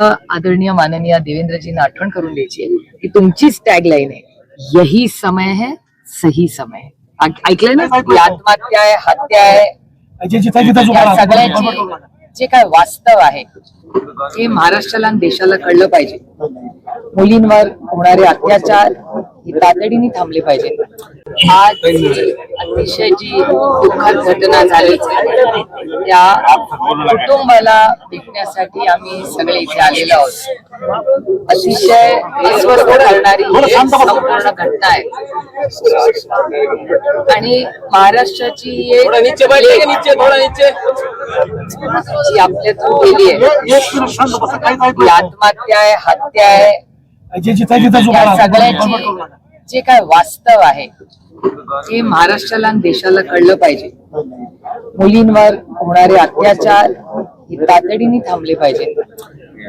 आदरणीय माननीय देवेंद्रजींना आठवण करून द्यायची की तुमचीच टॅगलाईन आहे यही समय है सही समय ऐक- ऐकलंय ना? आत्महत्या आहे हत्या आहे? सगळ्याची जे काय वास्तव आहे हे महाराष्ट्राला आणि देशाला कळलं पाहिजे. मुलींवर होणारे अत्याचार हे तातडीने थांबले पाहिजे. आज अतिशय जी दुःखद घटना झाली त्या कुटुंबाला भेटण्यासाठी आम्ही सगळे इथे आलेलो आहोत. अतिशय करणारी संपूर्ण घटना आहे. आणि महाराष्ट्राची एक जी आपल्यातून गेली आहे एक मिनिट शांत बसा काही ही नाही आत्महत्या आहे हत्या आहे जे या सगळ्याची काय वास्तव आहे हे महाराष्ट्राला आणि देशाला कळलं पाहिजे. मुलींवर होणारे अत्याचार हे तातडीने थांबले पाहिजे.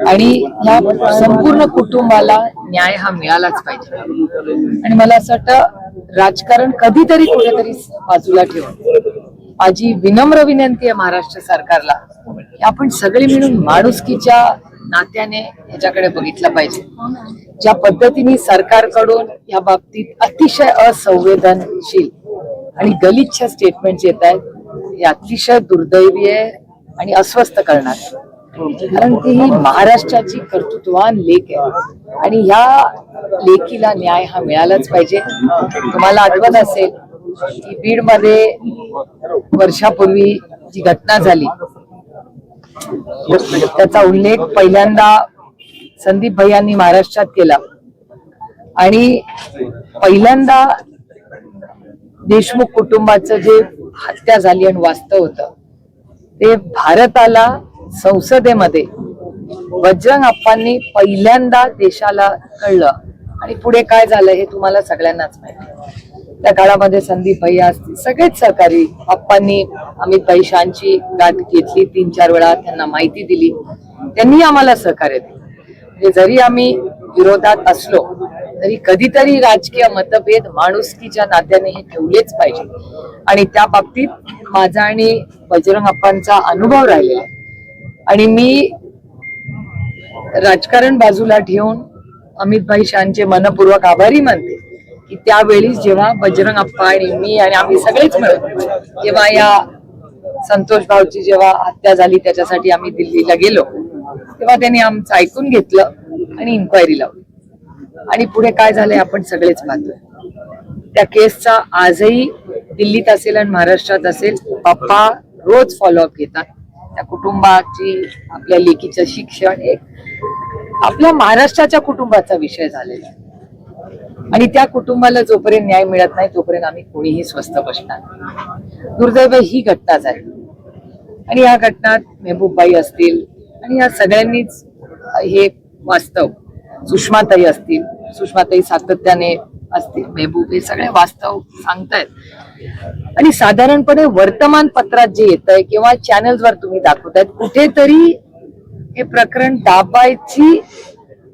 आणि या संपूर्ण कुटुंबाला न्याय हा मिळालाच पाहिजे. आणि मला असं वाटतं राजकारण कधीतरी कुठेतरी बाजूला ठेवून माझी विनम्र विनंती आहे महाराष्ट्र सरकारला की आपण सगळे मिळून माणुसकीच्या नात्याने याच्याकडे बघितलं पाहिजे. ज्या पद्धतीने सरकारकडून या बाबतीत अतिशय असंवेदनशील आणि गलिच्छ स्टेटमेंट येत आहेत हे अतिशय दुर्दैवी आहे आणि अस्वस्थ करणार. कारण की ही महाराष्ट्राची कर्तृत्वान लेख आहे आणि ह्या लेखीला न्याय हा मिळालाच पाहिजे. तुम्हाला आठवत असेल की बीडमध्ये वर्षापूर्वी जी घटना झाली त्याचा उल्लेख पहिल्यांदा संदीप भैयांनी महाराष्ट्रात केला. आणि पहिल्यांदा देशमुख कुटुंबाचं जे हत्या झाली आणि वास्तव होत ते भारताला संसदेमध्ये बजरंग अप्पांनी पहिल्यांदा देशाला कळलं. आणि पुढे काय झालं हे तुम्हाला सगळ्यांनाच माहिती त्या काळामध्ये संदीप भैया असतील सगळेच सहकारी. पप्पांनी अमित पैशांची गाठ घेतली तीन चार वेळा त्यांना माहिती दिली. त्यांनी आम्हाला सहकार्य दिलं. म्हणजे जरी आम्ही विरोधात असलो तरी कधीतरी राजकीय मतभेद माणुसकीच्या नात्याने हे ठेवलेच पाहिजे. आणि त्या बाबतीत माझा आणि बजरंग अप्पांचा अनुभव राहिलेला आणि मी राजकारण बाजूला ठेवून अमित भाई शांचे मनपूर्वक आभारी मानते. की त्यावेळी जेव्हा बजरंग अप्पा आणि मी आणि आम्ही सगळेच मिळून तेव्हा या संतोष भाऊची जेव्हा हत्या झाली त्याच्यासाठी आम्ही दिल्लीला गेलो तेव्हा त्यांनी आमचं ऐकून घेतलं आणि इन्क्वायरी लावली. आणि पुढे काय झालंय आपण सगळेच पाहतोय. त्या केसचा आजही दिल्लीत असेल आणि महाराष्ट्रात असेल पप्पा रोज फॉलोअप घेतात. त्या कुटुंबाची आपल्या लेकीचं शिक्षण एक आपल्या महाराष्ट्राच्या कुटुंबाचा विषय झालेला आहे. आणि त्या कुटुंबाला जोपर्यंत न्याय मिळत नाही तोपर्यंत आम्ही कोणीही स्वस्त बसणार दुर्दैव ही घटना झाली. आणि या घटनात मेहबूबबाई असतील आणि या सगळ्यांनीच हे वास्तव सुषमाताई असतील सुषमाताई सातत्याने असतील मेहबूब हे सगळे वास्तव सांगतायत. आणि साधारणपणे वर्तमानपत्रात जे येत आहे किंवा चॅनल्सवर तुम्ही दाखवतायत कुठेतरी हे प्रकरण दाबायची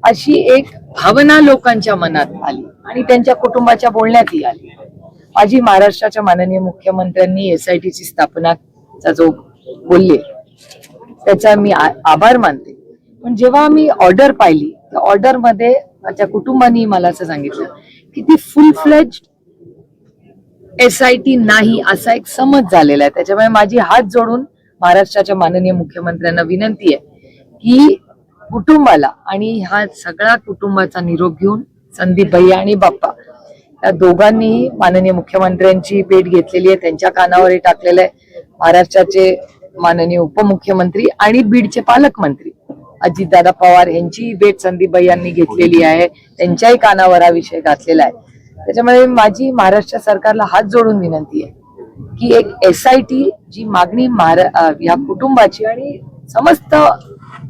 अशी एक भावना लोकांच्या मनात आली आणि त्यांच्या कुटुंबाच्या बोलण्यातही आली. माझी महाराष्ट्राच्या माननीय मुख्यमंत्र्यांनी एस आय टी ची स्थापनाचा जो बोलले त्याचा मी आभार मानते. पण जेव्हा मी ऑर्डर पाहिली त्या ऑर्डरमध्ये माझ्या कुटुंबानी मला असं सांगितलं की ती full fledged S I T नाही असा एक समज झालेला आहे. त्याच्यामुळे माझी हात जोडून महाराष्ट्राच्या माननीय मुख्यमंत्र्यांना विनंती आहे की कुटुंबाला आणि हा सगळा कुटुंबाचा निरोप घेऊन संदीप भैया आणि बाप्पा या दोघांनीही माननीय मुख्यमंत्र्यांची भेट घेतलेली आहे. त्यांच्या कानावर टाकलेलं आहे. महाराष्ट्राचे माननीय उपमुख्यमंत्री आणि बीडचे पालकमंत्री अजितदादा पवार यांचीही भेट संदीप भैयांनी घेतलेली आहे. त्यांच्याही कानावर हा विषय घातलेला आहे. त्याच्यामुळे माझी महाराष्ट्र सरकारला हात जोडून विनंती आहे की एक एस आय टी जी मागणी महारा या कुटुंबाची आणि समस्त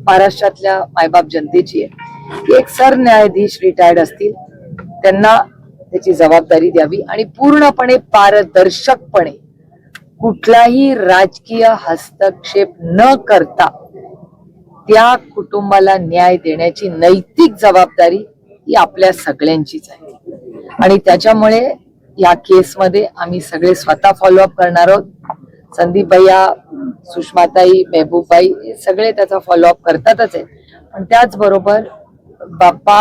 महाराष्ट्रातल्या मायबाप जनतेची आहे. एक सरन्यायाधीश रिटायर्ड असतील. त्यांना त्याची जबाबदारी द्यावी आणि पूर्णपणे पारदर्शकपणे कुठलाही राजकीय हस्तक्षेप न करता त्या कुटुंबाला न्याय देण्याची नैतिक जबाबदारी ही आपल्या सगळ्यांचीच आहे. आणि त्याच्यामुळे या केसमध्ये आम्ही सगळे स्वतः फॉलोअप करणार आहोत. संदीप भैया सुषमाताई मेहबूबाई सगळे त्याचा फॉलोअप करतातच आहे. पण त्याचबरोबर बाप्पा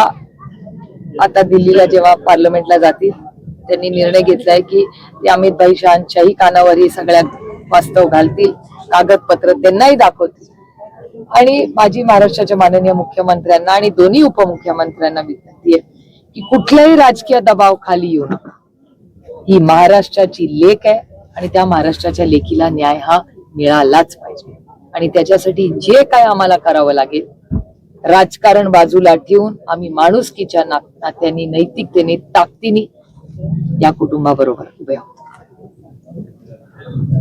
आता दिल्लीला जेव्हा पार्लमेंटला जातील त्यांनी निर्णय घेतलाय की ते अमितभाई शहांच्याही कानावर ही सगळ्यात वास्तव घालतील कागदपत्र त्यांनाही दाखवतील. आणि माझी महाराष्ट्राच्या माननीय मुख्यमंत्र्यांना आणि दोन्ही उपमुख्यमंत्र्यांना विनंती आहे की कुठल्याही राजकीय दबाव खाली येऊ नका. ही महाराष्ट्राची लेख आहे. आणि त्या महाराष्ट्राच्या लेखीला न्याय हा मिळालाच पाहिजे. आणि त्याच्यासाठी जे काय आम्हाला करावं लागेल राजकारण बाजूला ठेवून आम्ही माणुसकीच्या ना- नात्याने नैतिकतेने ताकदीने या कुटुंबाबरोबर उभे आहोत.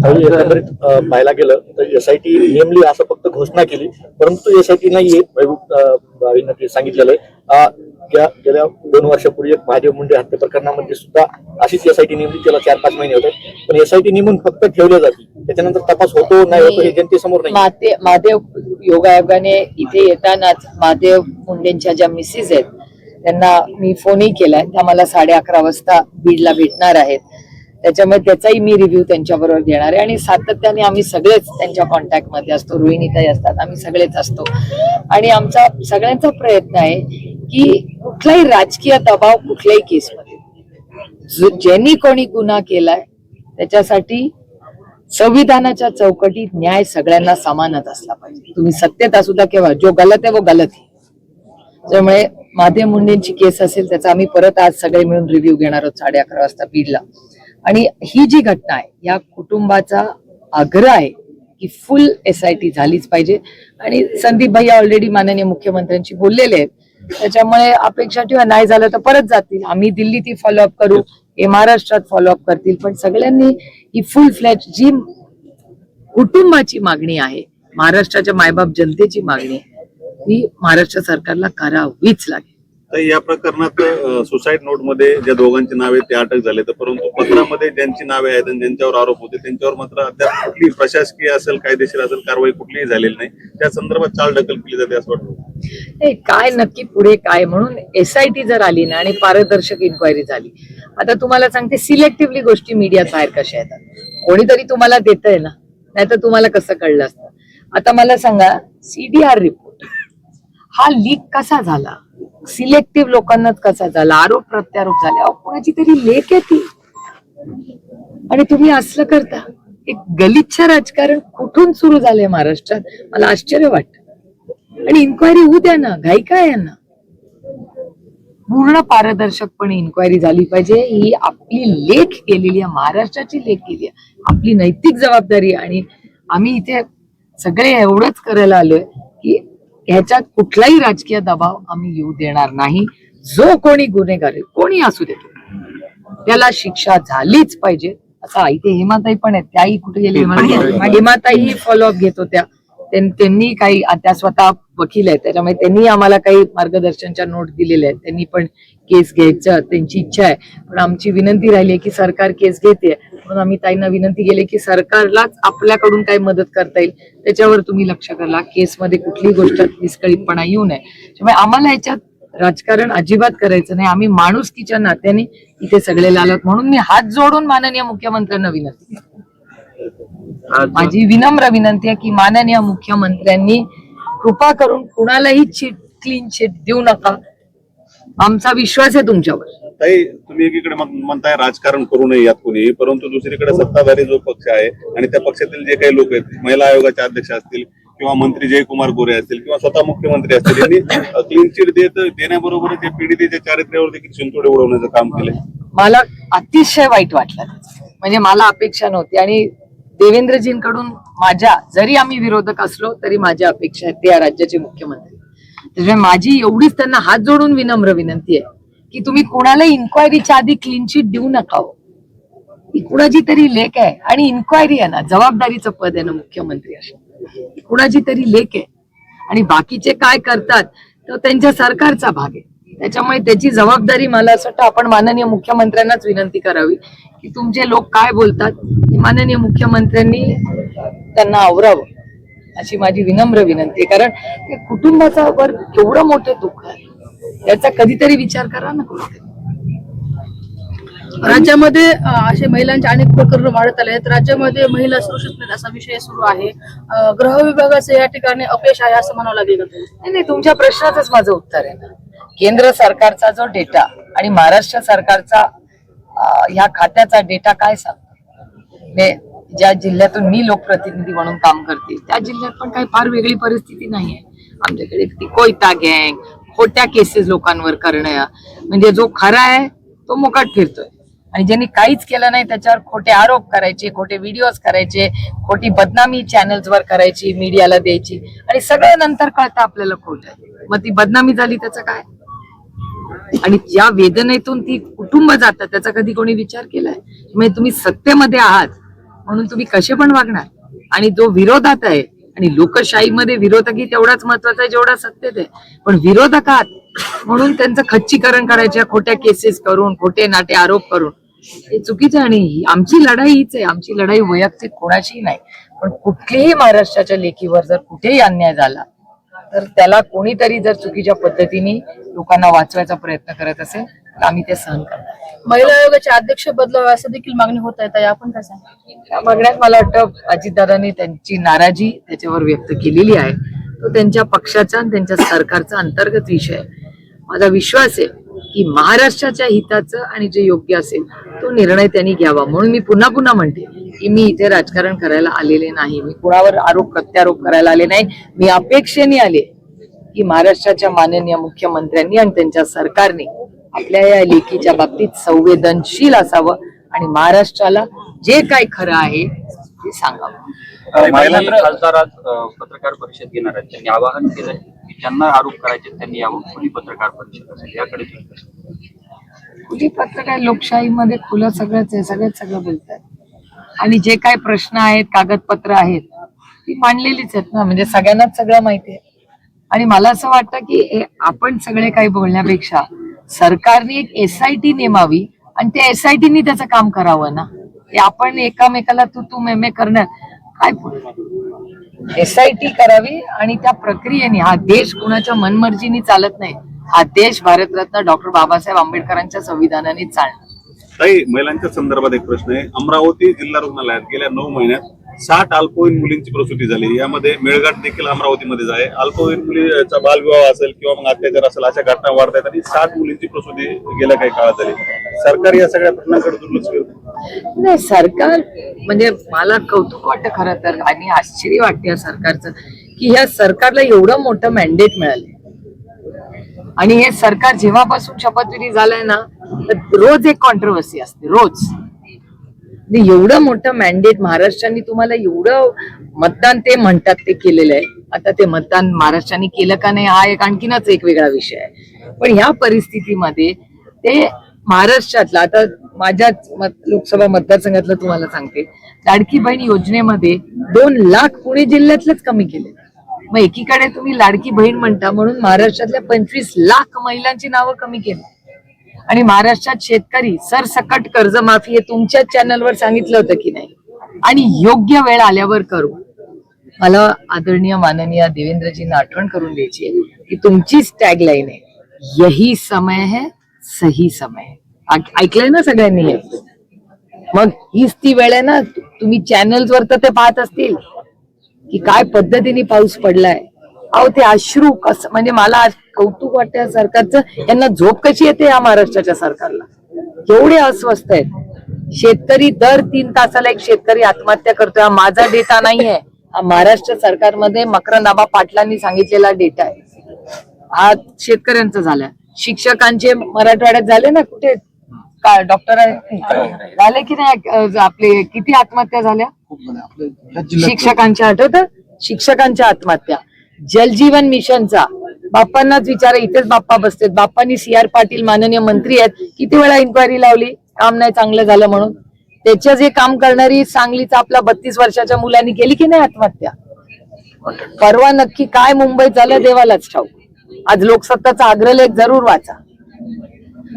आणि एकंदरीत पाहायला गेलं तर एसआयटी नेमली असं फक्त घोषणा केली परंतु महबूब अ, बाईंना ते सांगितलेलं आहे. गेल्या दोन वर्षापूर्वी एक महादेव मुंडे हत्या प्रकरणामध्ये सुद्धा अशीच एसआयटी नेमली त्याला चार पाच महिने होते. पण एसआयटी नेमून फक्त ठेवल्या जाते त्याच्यानंतर तपास होतो नाही होतो हे जनतेसमोर नाही. महादेव योगायोगाने इथे येतानाच महादेव मुंडेंच्या ज्या मिसेस आहेत त्यांना मी फोनही केलाय त्या मला साडे अकरा वाजता बीडला भेटणार आहेत. त्याच्यामुळे त्याचाही मी रिव्ह्यू त्यांच्याबरोबर घेणार आहे. आणि सातत्याने आम्ही सगळेच त्यांच्या कॉन्टॅक्टमध्ये असतो. रोहिणीताई असतात. आम्ही सगळेच असतो. आणि आमचा सगळ्यांचा प्रयत्न आहे की कुठलाही राजकीय दबाव कुठल्याही केसमध्ये ज्यांनी कोणी गुन्हा केलाय त्याच्यासाठी संविधानाच्या चौकटीत न्याय सगळ्यांना समानच असला पाहिजे. तुम्ही सत्तेत असू द्या केव्हा? जो गलत आहे वो गलत आहे. त्यामुळे महादेव मुंडेंची केस असेल त्याचा आम्ही परत आज सगळे मिळून रिव्ह्यू घेणार आहोत साडे अकरा वाजता बीडला. आणि ही जी घटना आहे या कुटुंबाचा आग्रह आहे की फुल एस आय टी झालीच पाहिजे. आणि संदीप भाई ऑलरेडी माननीय मुख्यमंत्र्यांशी बोललेले आहेत. त्याच्यामुळे अपेक्षा ठेवा नाही झालं तर परत जातील. आम्ही दिल्ली ती फॉलोअप करू हे महाराष्ट्रात फॉलोअप करतील. पण सगळ्यांनी ही फुल फ्लॅच जी कुटुंबाची मागणी आहे महाराष्ट्राच्या मायबाप जनतेची मागणी आहे ती महाराष्ट्र सरकारला करावीच लागेल. तर या प्रकरणात सुसाईड नोटमध्ये ज्या दोघांची नावे ते अटक झाले तर परंतु पत्रामध्ये ज्यांची नावे आहेत आणि ज्यांच्यावर आरोप होते त्यांच्यावर मात्र अद्याप कुठली प्रशासकीय असेल कायदेशीर असेल कारवाई कुठलीही झालेली नाही. त्या संदर्भात चालढकल केली जाते असं वाटतं. काय नक्की पुढे काय म्हणून एसआयटी जर आली ना आणि पारदर्शक इन्क्वायरी झाली. आता तुम्हाला सांगते सिलेक्टिव्हली गोष्टी मीडिया बाहेर कशा येतात? कोणीतरी तुम्हाला देतंय ना नाहीतर तुम्हाला कसं कळलं असतं? आता मला सांगा सीडीआर रिपोर्ट हा लीक कसा झाला? सिलेक्टिव्ह लोकांनाच कसा झाला? आरोप प्रत्यारोप झाले. कोणाची तरी लेख आहे ती. आणि तुम्ही असलं करता. एक गलिच्छ राजकारण कुठून सुरू झालंय महाराष्ट्रात? मला आश्चर्य वाटत. आणि इन्क्वायरी होऊ द्या ना. घाई काय यांना? पूर्ण पारदर्शकपणे इन्क्वायरी झाली पाहिजे. ही आपली लेख केलेली आहे. महाराष्ट्राची लेख केली आहे. आपली नैतिक जबाबदारी आणि आम्ही इथे सगळे एवढंच करायला आलोय की ह्याच्यात कुठलाही राजकीय दबाव आम्ही येऊ देणार नाही. जो कोणी गुन्हेगार आहे कोणी असू दे त्याला शिक्षा झालीच पाहिजे. असं इथे हेमाताई पण आहेत. त्याही कुठे गेले? हेमाताई फॉलोअप घेत होत्या. त्यां- त्यांनी काही त्या स्वतः वकील आहेत. त्याच्यामुळे त्यांनी आम्हाला काही मार्गदर्शनच्या नोट दिलेल्या आहेत. त्यांनी पण केस घ्यायचं त्यांची इच्छा आहे. पण आमची विनंती राहिली आहे की सरकार केस घेते. म्हणून आम्ही ताईंना विनंती केली की सरकारलाच आपल्याकडून काही मदत करता येईल. त्याच्यावर तुम्ही लक्ष करा केसमध्ये कुठलीही गोष्ट विस्कळीतपणा येऊ नये. त्यामुळे आम्हाला याच्यात राजकारण अजिबात करायचं नाही. आम्ही माणुसकीच्या नात्याने इथे सगळे लालत म्हणून मी हात जोडून माननीय मुख्यमंत्र्यांना विनंती. माझी विनम्र विनंती आहे की माननीय मुख्यमंत्र्यांनी कृपा करून कुणालाही चीट क्लीन चिट देऊ नका. आमचा विश्वास आहे तुमच्यावर. ताई तुम्ही एकीकडे म्हणताय राजकारण करू नये यात कोणी परंतु दुसरीकडे सत्ताधारी जो पक्ष आहे आणि त्या पक्षातील जे काही लोक आहेत महिला आयोगाचे अध्यक्ष असतील किंवा मंत्री जयकुमार गोरे असतील किंवा स्वतः मुख्यमंत्री असतील यांनी क्लीन चिट देत देण्याबरोबरच या पीडितेच्या चारित्र्यावर देखील शिंतोडे उडवण्याचं काम केलंय. मला अतिशय वाईट वाटलं. म्हणजे मला अपेक्षा नव्हती. आणि देवेंद्रजींकडून माझ्या जरी आम्ही विरोधक असलो तरी माझ्या अपेक्षा आहेत ते या राज्याचे मुख्यमंत्री. त्याच्यामुळे माझी एवढीच त्यांना हात जोडून विनम्र विनंती आहे. की तुम्ही कोणाला इन्क्वायरीच्या आधी क्लीन चिट देऊ नका हो. ही. कुणाची तरी लेख आहे आणि इन्क्वायरी आहे ना जबाबदारीचं पद आहे ना मुख्यमंत्री अशी. कुणाची तरी लेख आहे. आणि बाकीचे काय करतात तर त्यांच्या सरकारचा भाग आहे. त्याच्यामुळे त्याची जबाबदारी मला असं वाटतं आपण माननीय मुख्यमंत्र्यांनाच विनंती करावी की तुमचे लोक काय बोलतात हे माननीय मुख्यमंत्र्यांनी त्यांना आवरावं अशी माझी विनम्र विनंती कारण ते कुटुंबाचा वर केवढं मोठं दुःख आहे. याचा कधीतरी विचार करा ना राज्यामध्ये असे महिलांचे अनेक प्रकरण वाढत आले आहेत. राज्यामध्ये महिला सुरक्षित नाहीत असा विषय सुरू आहे. गृह विभागाचं या ठिकाणी अपयश आहे असं म्हणावं लागेल नाही नाही तुमच्या प्रश्नाचंच माझं उत्तर आहे ना. केंद्र सरकारचा जो डेटा आणि महाराष्ट्र सरकारचा ह्या खात्याचा डेटा काय सांगतो? ज्या जिल्ह्यातून मी लोकप्रतिनिधी म्हणून काम करते त्या जिल्ह्यात पण काही फार वेगळी परिस्थिती नाहीये. आमच्याकडे ती कोयता गँग खोट्या केसेस लोकांवर करणं म्हणजे जो खरा आहे तो मुकट फिरतोय. आणि ज्यांनी काहीच केलं नाही त्याच्यावर खोटे आरोप करायचे खोटे व्हिडिओज करायचे खोटी बदनामी चॅनल्सवर करायची मीडियाला द्यायची. आणि सगळं नंतर कळतं आपल्याला खोट आहे. मग ती बदनामी झाली त्याचं काय? आणि ज्या वेदनेतून ती कुटुंब जातात त्याचा कधी कोणी विचार केलाय? म्हणजे तुम्ही सत्तेमध्ये आहात म्हणून तुम्ही कसे पण वागणार. आणि जो विरोधात आहे आणि लोकशाहीमध्ये विरोधकही तेवढाच महत्त्वाचा आहे जेवढा सत्तेत आहे. पण विरोधकात म्हणून त्यांचं खच्चीकरण करायच्या खोट्या केसेस करून खोटे नाटे आरोप करून हे चुकीचं आणि आमची लढाई हीच आहे. आमची लढाई वैयक्तिक कोणाशी नाही. पण कुठलीही महाराष्ट्राच्या लेखीवर जर कुठेही अन्याय झाला तर त्याला कोणीतरी जर चुकीच्या पद्धतीने लोकांना वाचवायचा प्रयत्न करत असेल तर आम्ही ते सहन करणार. महिला आयोगाचे अध्यक्ष बदलावे असं देखील मागणी होत आहे आपण काय सांगा? बघण्यात मला वाटतं अजितदादांनी त्यांची नाराजी त्याच्यावर व्यक्त केलेली आहे. तो त्यांच्या पक्षाचा आणि त्यांच्या सरकारचा अंतर्गत विषय आहे. माझा विश्वास आहे की महाराष्ट्राच्या हिताचं आणि जे योग्य असेल तो निर्णय त्यांनी घ्यावा. म्हणून मी पुन्हा पुन्हा म्हणते की मी इथे राजकारण करायला आलेले नाही. मी कुणावर आरोप प्रत्यारोप करायला आले नाही. मी अपेक्षेने आले की महाराष्ट्राच्या माननीय मुख्यमंत्र्यांनी आणि त्यांच्या सरकारने आपल्या या लेखीच्या बाबतीत संवेदनशील असावं आणि महाराष्ट्राला जे काय खरं आहे ते सांगावं. खासदार आज पत्रकार परिषद घेणार आहेत. त्यांनी आवाहन केलंय की ज्यांना आरोप करायचे त्यांनी यावं. खुली पत्रकार परिषद असेल याकडे? खुली पत्रकार लोकशाहीमध्ये खुलं सगळंच आहे सगळंच सगळं बोलतात आणि जे काय प्रश्न आहेत कागदपत्र आहेत ती मांडलेलीच आहेत ना. म्हणजे सगळ्यांनाच सगळं माहिती आहे. आणि मला असं वाटतं की आपण सगळे काही बोलण्यापेक्षा सरकारने एक एस आय टी नेमावी आणि त्या एस आय टीनी त्याचं काम करावं ना? ते आपण एकामेकाला तू तू मेमे करणार काय एस आय टी करावी आणि त्या प्रक्रियेने हा देश कुणाच्या मनमर्जीने चालत नाही हा देश भारतरत्न डॉक्टर बाबासाहेब आंबेडकरांच्या संविधानाने चालणार. महिलांच्या संदर्भात एक प्रश्न आहे. अमरावती जिल्हा रुग्णालयात गेल्या नऊ महिन्यात साठ अल्पवयीन मुलींची प्रसूती झाली. यामध्ये मेळघाट देखील अमरावतीमध्येच आहे. अल्पवयीन मुलीचा बालविवाह असेल किंवा मग अत्याचार असेल अशा घटना वाढत आहेत आणि साठ मुलींची प्रसूती गेल्या काही काळात झाली. सरकार या सगळ्या प्रश्नांकडे दुर्लक्ष करतं नाही सरकार म्हणजे मला कौतुक वाटतं खरं तर आणि आश्चर्य वाटते या सरकारचं की ह्या सरकारला एवढं मोठं मॅन्डेट मिळालं. आणि हे सरकार जेव्हापासून शपथविधी झालंय ना तर रोज एक कॉन्ट्रोवर्सी असते रोज. म्हणजे एवढं मोठं मॅन्डेट महाराष्ट्राने तुम्हाला एवढं मतदान ते म्हणतात ते केलेलं आहे. आता ते मतदान महाराष्ट्राने केलं का नाही हा एक आणखीनच एक वेगळा विषय आहे. पण ह्या परिस्थितीमध्ये ते महाराष्ट्रातला आता माझ्याच मत- लोकसभा मतदारसंघातलं तुम्हाला सांगते. लाडकी बहीण योजनेमध्ये दोन लाख पुणे जिल्ह्यातलंच कमी केले. मग एकीकडे तुम्ही लाडकी बहीण म्हणता म्हणून महाराष्ट्रातल्या पंचवीस लाख महिलांची नावं कमी केली. आणि महाराष्ट्रात शेतकरी सरसकट कर्जमाफी हे तुमच्याच चॅनलवर सांगितलं होतं की नाही? आणि योग्य वेळ आल्यावर करू. मला आदरणीय माननीय देवेंद्रजींना आठवण करून द्यायची आहे की तुमचीच टॅगलाईन आहे यही समय है सही समय ऐकलंय ना सगळ्यांनी हे? मग हीच ती वेळ आहे ना तुम्ही चॅनल्सवर तर ते पाहत असतील की काय पद्धतीने पाऊस पडलाय. अहो ते अश्रू कस म्हणजे मला कौतुक वाटतं या सरकारचं. यांना झोप कशी येते या महाराष्ट्राच्या सरकारला? एवढे अस्वस्थ आहेत. शेतकरी दर तीन तासाला एक शेतकरी आत्महत्या करतोय. हा माझा डेटा नाहीये. हा महाराष्ट्र सरकारमध्ये मकरंदाबा पाटलांनी सांगितलेला डेटा आहे. हा शेतकऱ्यांचा झाला शिक्षकांचे मराठवाड्यात झाले ना कुठे? काय डॉक्टर झाले की नाही आपले किती आत्महत्या झाल्या? शिक्षकांच्या आठवत? शिक्षकांच्या आत्महत्या. जलजीवन मिशनचा. बाप्पांनाच विचारा इथेच बाप्पा बसतेत. बाप्पांनी सी आर पाटील माननीय मंत्री आहेत. किती वेळा इन्क्वायरी लावली? काम नाही चांगलं झालं म्हणून. त्याच्या जे काम करणारी सांगलीचा आपल्या बत्तीस वर्षाच्या मुलांनी केली की नाही आत्महत्या? परवा नक्की काय मुंबईत झालं देवालाच ठाऊक. आज लोकसत्ताचा अग्रलेख जरूर वाचा.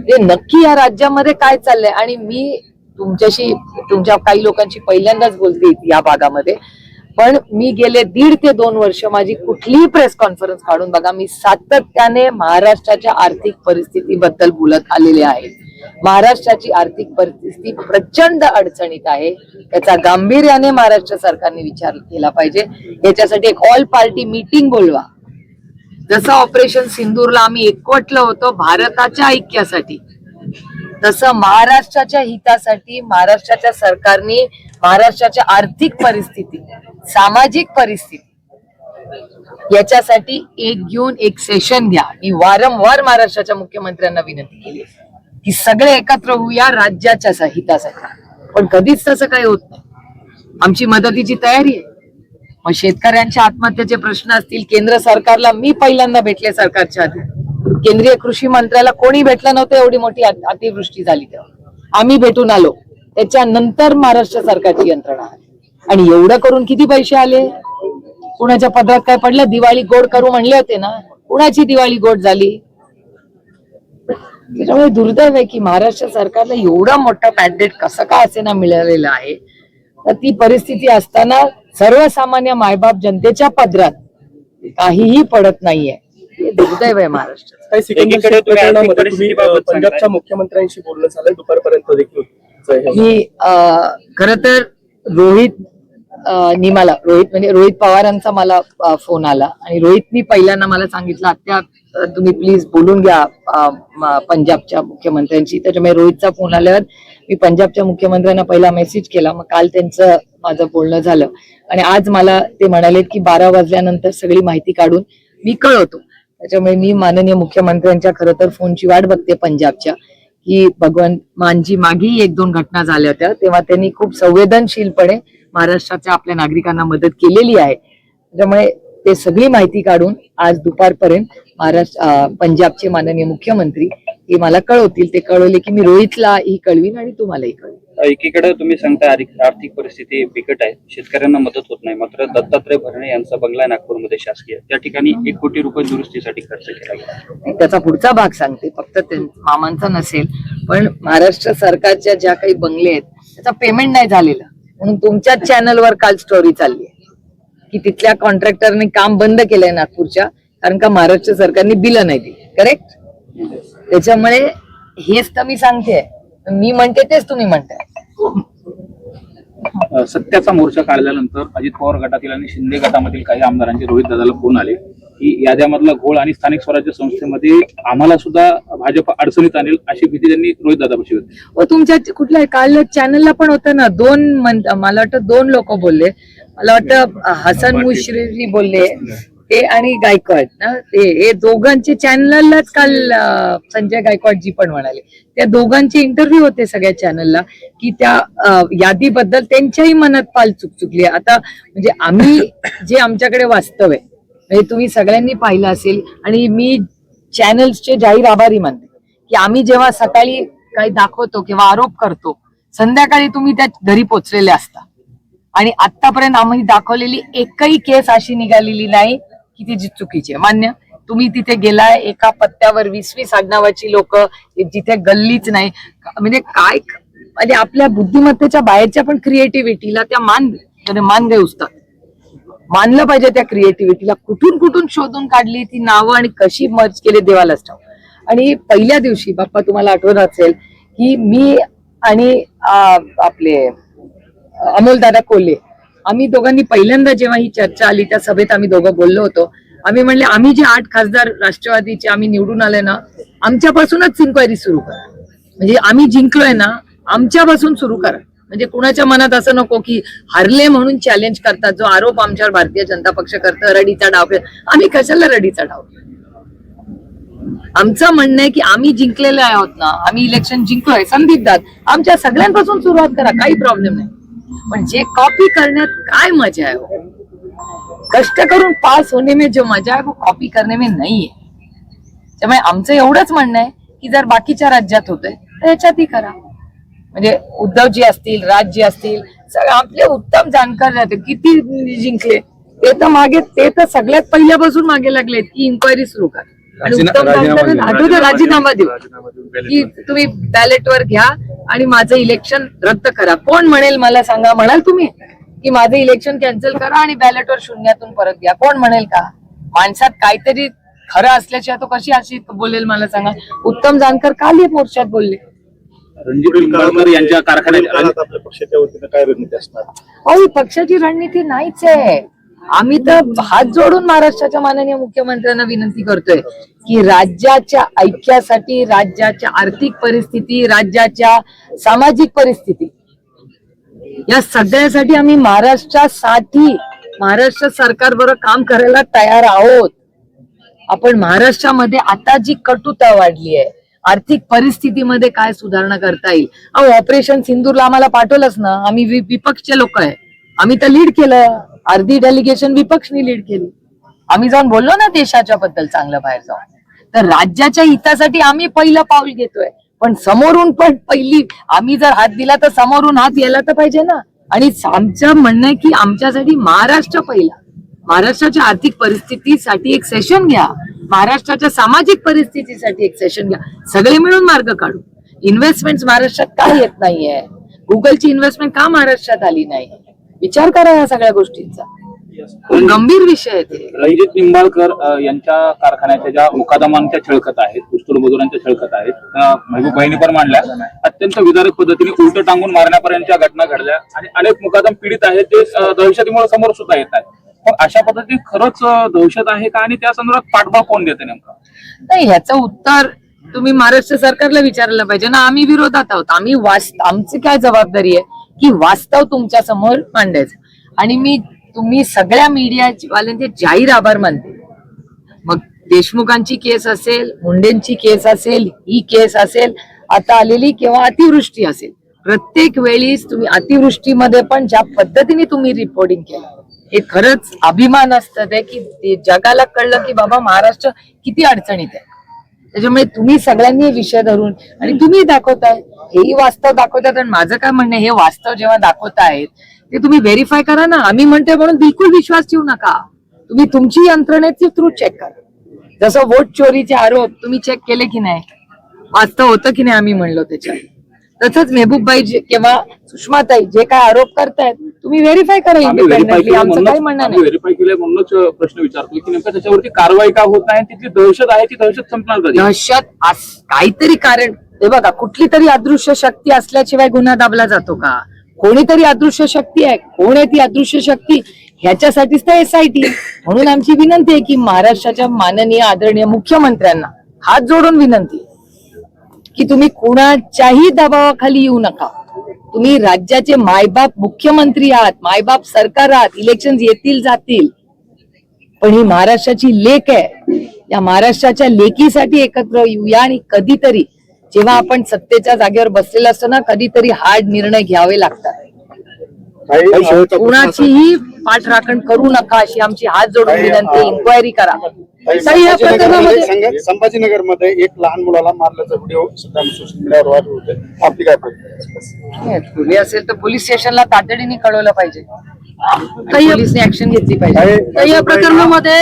हे नक्की या राज्यामध्ये काय चाललंय? आणि मी तुमच्याशी तुमच्या काही लोकांशी पहिल्यांदाच बोलते या भागामध्ये. पण मी गेले दीड ते दोन वर्ष माझी कुठलीही प्रेस कॉन्फरन्स काढून बघा मी सातत्याने महाराष्ट्राच्या आर्थिक परिस्थितीबद्दल बोलत आलेले आहे. महाराष्ट्राची आर्थिक परिस्थिती प्रचंड अडचणीत आहे. त्याचा गांभीर्याने महाराष्ट्र सरकारने विचार केला पाहिजे. याच्यासाठी एक ऑल पार्टी मीटिंग बोलवा. जसं ऑपरेशन सिंदूरला आम्ही एकवटलं होतो भारताच्या ऐक्यासाठी. तसं महाराष्ट्राच्या हितासाठी महाराष्ट्राच्या सरकारने महाराष्ट्राच्या आर्थिक परिस्थिती सामाजिक परिस्थिती याच्यासाठी एक घेऊन एक सेशन घ्या. मी वारंवार महाराष्ट्राच्या मुख्यमंत्र्यांना विनंती केली की सगळे एकत्र होऊया राज्याच्या हितासाठी. पण कधीच तसं काही होत नाही. आमची मदतीची तयारी आहे. मग शेतकऱ्यांच्या आत्महत्येचे प्रश्न असतील केंद्र सरकारला मी पहिल्यांदा भेटले सरकारच्या आधी. केंद्रीय कृषी मंत्र्याला कोणी भेटलं नव्हतं एवढी मोठी अतिवृष्टी झाली तेव्हा. आम्ही भेटून आलो. त्याच्यानंतर महाराष्ट्र सरकारची यंत्रणा आली. आणि एवढं करून किती पैसे आले? कुणाच्या पदरात काय पडलं? दिवाळी गोड करू म्हणले होते ना. कुणाची दिवाळी गोड झाली? त्याच्यामुळे दुर्दैव आहे की महाराष्ट्र सरकारला एवढा मोठा मॅन्डेट कसं का असेना मिळालेला आहे? तर ती परिस्थिती असताना सर्वसामान्य मायबाप जनतेच्या पदरात काहीही पडत नाहीये. हे दुर्दैव आहे महाराष्ट्र. काही सिकंदर एकीकडे शेख तुम्ही आर्थिक प्रकरणामध्ये तुम्ही अ, परिस्थितीबाबत पंजाबच्या सांगताय. मुख्यमंत्र्यांशी बोलणं झालं दुपारपर्यंत देखील खर तर रोहित अं, नी मला रोहित म्हणजे रोहित पवारांचा मला अं, फोन आला. आणि रोहितनी पहिल्यांदा मला सांगितलं आत्या अं, तुम्ही प्लीज बोलून घ्या अं, म- पंजाबच्या मुख्यमंत्र्यांशी. त्याच्यामुळे रोहितचा फोन आल्यावर मी पंजाबच्या मुख्यमंत्र्यांना पहिला मेसेज केला. मग काल त्यांचं माझं बोलणं झालं. आणि आज मला ते म्हणाले की बारा वाजल्यानंतर सगळी माहिती काढून मी कळवतो. त्याच्यामुळे मी माननीय मुख्यमंत्र्यांच्या खरं तर फोनची वाट बघते पंजाबच्या की भगवंत मानजी मागेही एक दोन घटना झाल्या होत्या तेव्हा त्यांनी खूप संवेदनशीलपणे महाराष्ट्राच्या आपल्या नागरिकांना मदत केलेली आहे. त्याच्यामुळे ते सगळी माहिती काढून आज दुपारपर्यंत महाराष्ट्र पंजाबचे माननीय मुख्यमंत्री हे मला कळवतील ते कळवले की मी रोहितला ही कळवीन आणि तुम्हालाही कळवीन. एकीकडे तुम्ही सांगता आर्थिक आर्थिक परिस्थिती बिकट आहे. शेतकऱ्यांना मदत होत नाही. मात्र दत्तात्रय भरणे यांचा बंगला आहे नागपूरमध्ये शासकीय. त्या ठिकाणी एक कोटी रुपये दुरुस्तीसाठी खर्च केला गेला. त्याचा पुढचा भाग सांगते. फक्त मामांचा नसेल पण महाराष्ट्र सरकारच्या ज्या काही बंगले आहेत त्याचा पेमेंट नाही झालेलं. म्हणून तुमच्याच चॅनलवर काल स्टोरी चालली आहे. की तिथल्या कॉन्ट्रॅक्टरने काम बंद केलंय नागपूरच्या कारण का महाराष्ट्र सरकारने बिलं नाही दिली. करेक्ट त्याच्यामुळे हेच तर मी सांगते. मी म्हणते तेच तुम्ही म्हणताय. सत्याचा मोर्चा काढल्यानंतर अजित पवार गटातील आणि शिंदे गटामधील काही आमदारांचे रोहित दादाला फोन आले. की याद्यामधला घोळ आणि स्थानिक स्वराज्य संस्थेमध्ये आम्हाला सुद्धा भाजप अडचणीत आणेल अशी भीती त्यांनी रोहित दादापाशी व्यक्त केली. व तुमच्या कुठल्या काल चॅनलला पण होतं ना दोन मला वाटतं दोन लोक बोलले. मला वाटतं हसन मुश्रीफ बोलले. ते आणि गायकवाड ना? ते हे दोघांचे चॅनललाच काल संजय संजय गायकवाडजी पण म्हणाले. त्या दोघांचे इंटरव्ह्यू होते सगळ्या चॅनलला की त्या यादीबद्दल त्यांच्याही मनात पाल चुक चुकली आहे. आता म्हणजे आम्ही जे आमच्याकडे वास्तव आहे म्हणजे तुम्ही सगळ्यांनी पाहिलं असेल आणि मी चॅनल्सचे जाहीर आभारी मानते की आम्ही जेव्हा सकाळी काही दाखवतो किंवा आरोप करतो संध्याकाळी तुम्ही त्या घरी पोचलेले असता. आणि आतापर्यंत आम्ही दाखवलेली एकही केस अशी निघालेली नाही किती ती जी चुकीची आहे. मान्य तुम्ही तिथे गेलाय एका पत्त्यावर वीस वीस आडनावाची लोक जिथे गल्लीच नाही. म्हणजे काय म्हणजे आपल्या बुद्धिमत्तेच्या बाहेरच्या पण क्रिएटिव्हिटीला त्या मान म्हणजे मान देऊसतात मानलं पाहिजे त्या क्रिएटिव्हिटीला कुठून कुठून शोधून काढली ती नावं आणि कशी मर्ज केली देवालाच ठाव आणि पहिल्या दिवशी बाप्पा तुम्हाला आठवत असेल की मी आणि आपले अमोल दादा कोल्हे आम्ही दोघांनी पहिल्यांदा जेव्हा ही चर्चा आली त्या सभेत आम्ही दोघं बोललो होतो. आम्ही म्हणले आम्ही जे आठ खासदार राष्ट्रवादीचे आम्ही निवडून आले ना आमच्यापासूनच इन्क्वायरी सुरू करा. म्हणजे आम्ही जिंकलोय ना आमच्यापासून सुरू करा. म्हणजे कुणाच्या मनात असं नको की हरले म्हणून चॅलेंज करतात जो आरोप आमच्यावर भारतीय जनता पक्ष करतं रडीचा डाव आम्ही कशाला रडीचा डाव आमचं म्हणणं आहे की आम्ही जिंकलेले आहोत ना आम्ही इलेक्शन जिंकलोय संदिग्धात आमच्या सगळ्यांपासून सुरुवात करा काही प्रॉब्लेम नाही. पण जे कॉपी करण्यात काय मजा आहे हो? कष्ट करून पास होणे में जो मजा आहे वो कॉपी करने में नाही आहे त्यामुळे आमचं एवढंच म्हणणं आहे की जर बाकीच्या राज्यात होतंय तर ह्याच्यातही करा. म्हणजे उद्धवजी असतील राजजी असतील सगळे आपले उत्तम जाणकार राहते किती जिंकले? ते तर मागे ते तर सगळ्यात पहिल्यापासून मागे लागलेत की इन्क्वायरी सुरू करा. आणि उत्तम आठवतं राजीनामा देऊ की तुम्ही बॅलेट वर घ्या आणि माझं इलेक्शन रद्द करा. कोण म्हणेल मला सांगा? म्हणाल तुम्ही? की माझं इलेक्शन कॅन्सल करा आणि बॅलेटवर शून्यातून परत घ्या. कोण म्हणेल का? माणसात काहीतरी खरं असल्याशिवाय तो कशी अशी बोलेल मला सांगा? उत्तम जानकर काल हे मोर्चात बोलले? रणजित निंबाळकर यांच्या कारखान्यात आपल्या पक्षाच्या वतीनं काय रणनीती असणार? अहो ही पक्षाची रणनीती नाहीच आहे. आम्ही तर हात जोडून महाराष्ट्राच्या माननीय मुख्यमंत्र्यांना विनंती करतोय की राज्याच्या ऐक्यासाठी राज्याच्या आर्थिक परिस्थिती राज्याच्या सामाजिक परिस्थिती या सगळ्यासाठी आम्ही महाराष्ट्रासाठी महाराष्ट्र सरकार बरोबर काम करायला तयार आहोत. आपण महाराष्ट्रामध्ये आता जी कटुता वाढली आहे आर्थिक परिस्थितीमध्ये काय सुधारणा करता येईल? अहो ऑपरेशन सिंदूरला आम्हाला पाठवलंच ना. आम्ही वि- विपक्षचे लोक आहे. आम्ही तर लीड केलं. अर्धी डेलिगेशन विपक्षनी लीड केली. आम्ही जाऊन बोललो ना देशाच्या बद्दल चांगलं बाहेर जाऊन. तर राज्याच्या हितासाठी आम्ही पहिलं पाऊल घेतोय. पण समोरून पण पहिली आम्ही जर हात दिला तर समोरून हात यायला तर पाहिजे ना. आणि आमचं म्हणणं आहे की आमच्यासाठी महाराष्ट्र पहिला. महाराष्ट्राच्या आर्थिक परिस्थितीसाठी एक सेशन घ्या. महाराष्ट्राच्या सामाजिक परिस्थितीसाठी एक सेशन घ्या. सगळे मिळून मार्ग काढू. इन्व्हेस्टमेंट महाराष्ट्रात का येत नाहीये? गुगलची इन्व्हेस्टमेंट का महाराष्ट्रात आली नाही? विचार करा या सगळ्या गोष्टींचा. गंभीर विषय आहे ते. रणजित निंबाळकर यांच्या कारखान्याच्या ज्या मुकादमांच्या छळकत आहेत कुस्तूर मजुरांच्या छळकत आहेत महबूब बहिणी पण मांडल्या. अत्यंत विदारक पद्धतीने उलट टांगून मारण्यापर्यंतच्या घटना घडल्या आणि अनेक मुकादम पीडित आहेत ते दहशतीमुळे समोर सुद्धा येत आहेत. पण अशा पद्धतीने खरंच दहशत आहे का? आणि त्या संदर्भात पाठबळ कोण देते नेमकं? नाही ह्याचं उत्तर तुम्ही महाराष्ट्र सरकारला विचारायला पाहिजे ना. आम्ही विरोधात आहोत. आम्ही वास्त आमची काय जबाबदारी आहे? की वास्तव तुमच्यासमोर मांडायचं. आणि मी तुम्ही सगळ्या मीडियावाल्यांचे जाहीर आभार मानते. मग देशमुखांची केस असेल मुंडेंची केस असेल ही केस असेल आता आलेली किंवा अतिवृष्टी असेल प्रत्येक वेळीस तुम्ही अतिवृष्टीमध्ये पण ज्या पद्धतीने तुम्ही रिपोर्टिंग केलं हे खरंच अभिमान असतं ते की जगाला कळलं की बाबा महाराष्ट्र किती अडचणीत आहे. त्याच्यामुळे तुम्ही सगळ्यांनी विषय धरून आणि तुम्ही दाखवताय. हेही वास्तव दाखवतात आणि माझं काय म्हणणं आहे, हे वास्तव जेव्हा दाखवतायत ते तुम्ही व्हेरीफाय करा ना. आम्ही म्हणतोय म्हणून बिलकुल विश्वास ठेवू नका. तुम्ही तुमची यंत्रणेचे थ्रू चेक करा. जसं वोट चोरीचे आरोप तुम्ही चेक केले की नाही? वास्तव होतं की नाही आम्ही म्हणलो त्याच्यात? तसंच मेहबूबबाई जे- किंवा सुषमाताई जे काय आरोप करतायत तुम्ही व्हेरीफाय करा इंडिपेंडेंटली आमचं काही म्हणणं नाही. व्हेरीफाय केलंय म्हणूनच प्रश्न विचारतोय की नेमकं त्याच्यावरती कारवाई का होत नाही? तिथली दहशत आहे ती दहशत संपणार दहशत काहीतरी कारण हे बघा कुठली तरी अदृश्य शक्ती असल्याशिवाय गुन्हा दाबला जातो का? कोणीतरी अदृश्य शक्ती आहे. कोण आहे ती अदृश्य शक्ती? ह्याच्यासाठीच तर एसआयटी म्हणून आमची विनंती आहे की महाराष्ट्राच्या माननीय आदरणीय मुख्यमंत्र्यांना हात जोडून विनंती की तुम्ही कुणाच्याही दबावाखाली येऊ नका. तुम्ही राज्याचे मायबाप मुख्यमंत्री आहात मायबाप सरकार आहात इलेक्शन येतील जातील. पण ही महाराष्ट्राची लेख आहे. या महाराष्ट्राच्या लेखीसाठी एकत्र येऊया आणि कधीतरी जेव्हा आपण सत्तेच्या जागेवर बसलेला असतो ना कधीतरी हार्ड निर्णय घ्यावे लागतात. कुणाचीही पाठराखण करू नका अशी आमची हात जोडून विनंती इन्क्वायरी करा. काही ताई, या प्रकरणामध्ये संभाजीनगरमध्ये संभाजीनगरमध्ये एक लहान मुलाला मारल्याचा व्हिडिओ सुद्धा सोशल मीडियावर व्हायरल होते आपली काय प्रतिक्रिया? असेल तर पोलीस स्टेशनला तातडीने कळवलं पाहिजे. पोलिसने ऍक्शन घेतली पाहिजे. काही- तर या प्रकरणामध्ये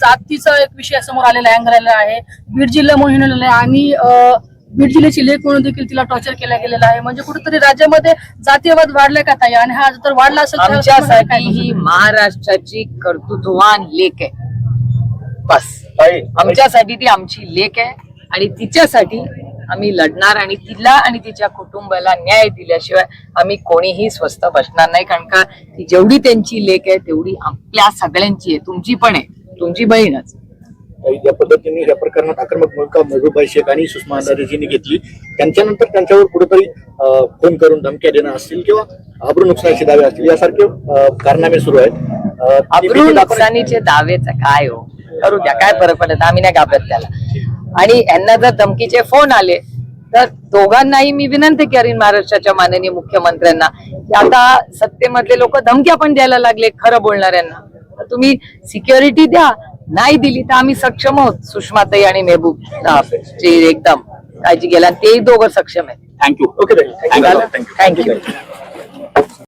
जातीचा एक विषय समोर आलेला अँगल आलेला आहे. बीड जिल्हा आलेला आहे आणि बीड जिल्ह्याची लेख म्हणून देखील तिला टॉर्चर केला गेलेला आहे. म्हणजे कुठेतरी राज्यामध्ये जातीयवाद वाढलाय का ताई? आणि हा जर वाढला असेल तर आमच्यासाठी ही महाराष्ट्राची कर्तृत्ववान लेख आहे. बस. आमच्यासाठी ती आमची लेख आहे आणि तिच्यासाठी आम्ही लढणार आणि तिला आणि तिच्या कुटुंबाला न्याय दिल्याशिवाय आम्ही कोणीही स्वस्त बसणार नाही कारण का ती जेवढी त्यांची लेख आहे तेवढी आपल्या सगळ्यांची आहे. तुमची पण आहे. तुमची बहीणच. ज्या पद्धतीने या प्रकरणात आक्रमक भूमिका महबूबाई शेख आणि सुषमा अंधारेजींनी घेतली त्यांच्यानंतर त्यांच्यावर कुठेतरी फोन करून धमक्या देणं असतील किंवा आबरू नुकसानीचे दावे असतील यासारखे कारनामे सुरू आहेत. दाखवण्याची- नुकसानीचे दावेच काय हो? करू द्या काय फरक पडत आम्ही नाही घाबरत त्याला. आणि यांना जर धमकीचे फोन आले तर दोघांनाही मी विनंती करीन महाराष्ट्राच्या माननीय मुख्यमंत्र्यांना की आता सत्तेमधले लोक धमक्या पण द्यायला लागले खरं बोलणाऱ्यांना. तर तुम्ही सिक्युरिटी द्या नाही दिली तर आम्ही सक्षम आहोत सुषमाताई आणि मेहबूब एकदम काळजी आणि तेही दोघं सक्षम आहेत. Thank you okay. थँक्यू